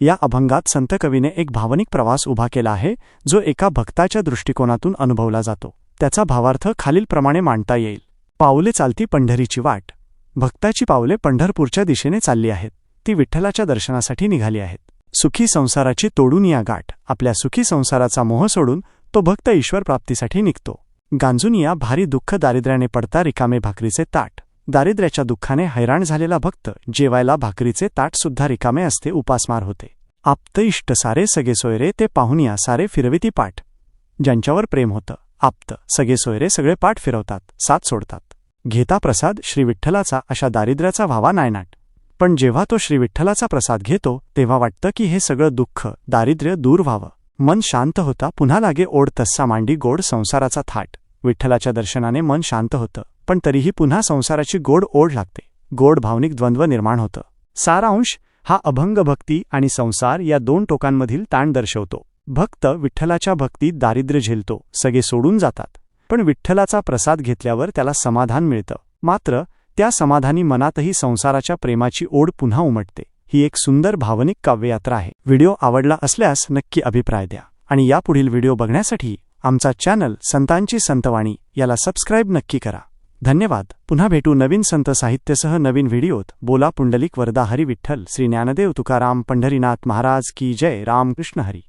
या अभंगात संत कवीने एक भावनिक प्रवास उभा केला आहे जो एका भक्ताच्या दृष्टिकोनातून अनुभवला जातो. त्याचा भावार्थ खालीलप्रमाणे मांडता येईल. पाऊले चालती पंढरीची वाट. भक्ताची पावले पंढरपूरच्या दिशेने चालली आहेत. ती विठ्ठलाच्या दर्शनासाठी निघाली आहेत. सुखी संसाराची तोडून या गाठ. आपल्या सुखी संसाराचा मोह सोडून तो भक्त ईश्वर प्राप्तीसाठी निघतो. गांजून या भारी दुःख दारिद्र्याने पडता रिकामे भाकरीचे ताट. दारिद्र्याच्या दुःखाने हैराण झालेला भक्त जेवायला भाकरीचे ताटसुद्धा रिकामे असते उपासमार होते. आप्त इष्ट सारे सगे सोयरे ते पाहुनिया सारे फिरविती पाठ. ज्यांच्यावर प्रेम होतं आप्त सगे सोयरे सगळे पाठ फिरवतात साथ सोडतात. घेता प्रसाद श्रीविठ्ठलाचा अशा दारिद्र्याचा व्हावा नायनाट. पण जेव्हा तो श्रीविठ्ठलाचा प्रसाद घेतो तेव्हा वाटतं की हे सगळं दुःख दारिद्र्य दूर व्हावं. मन शांत होता पुन्हा लागे ओढ तस्सा मांडी गोड संसाराचा थाट. विठ्ठलाच्या दर्शनाने मन शांत होतं. पण तरीही पुन्हा संसाराची गोड ओढ लागते. गोड भावनिक द्वंद्व निर्माण होतं. सारांश हा अभंग भक्ती आणि संसार या दोन टोकांमधील ताण दर्शवतो. भक्त विठ्ठलाच्या भक्तीत दारिद्र्य झेलतो सगळे सोडून जातात. पण विठ्ठलाचा प्रसाद घेतल्यावर त्याला समाधान मिळतं. मात्र त्या समाधानी मनातही संसाराच्या प्रेमाची ओढ पुन्हा उमटते. ही एक सुंदर भावनिक काव्ययात्रा आहे. व्हिडिओ आवडला असल्यास नक्की अभिप्राय द्या. आणि यापुढील व्हिडिओ बघण्यासाठी आमचा चॅनल संतांची संतवाणी याला सबस्क्राईब नक्की करा. धन्यवाद. पुन्हा भेटू नवीन संत साहित्यासह नवीन व्हिडिओत. बोला पुंडलिक वरदा हरी विठ्ठल. श्री ज्ञानदेव तुकाराम पंढरीनाथ महाराज की जय. रामकृष्ण हरी.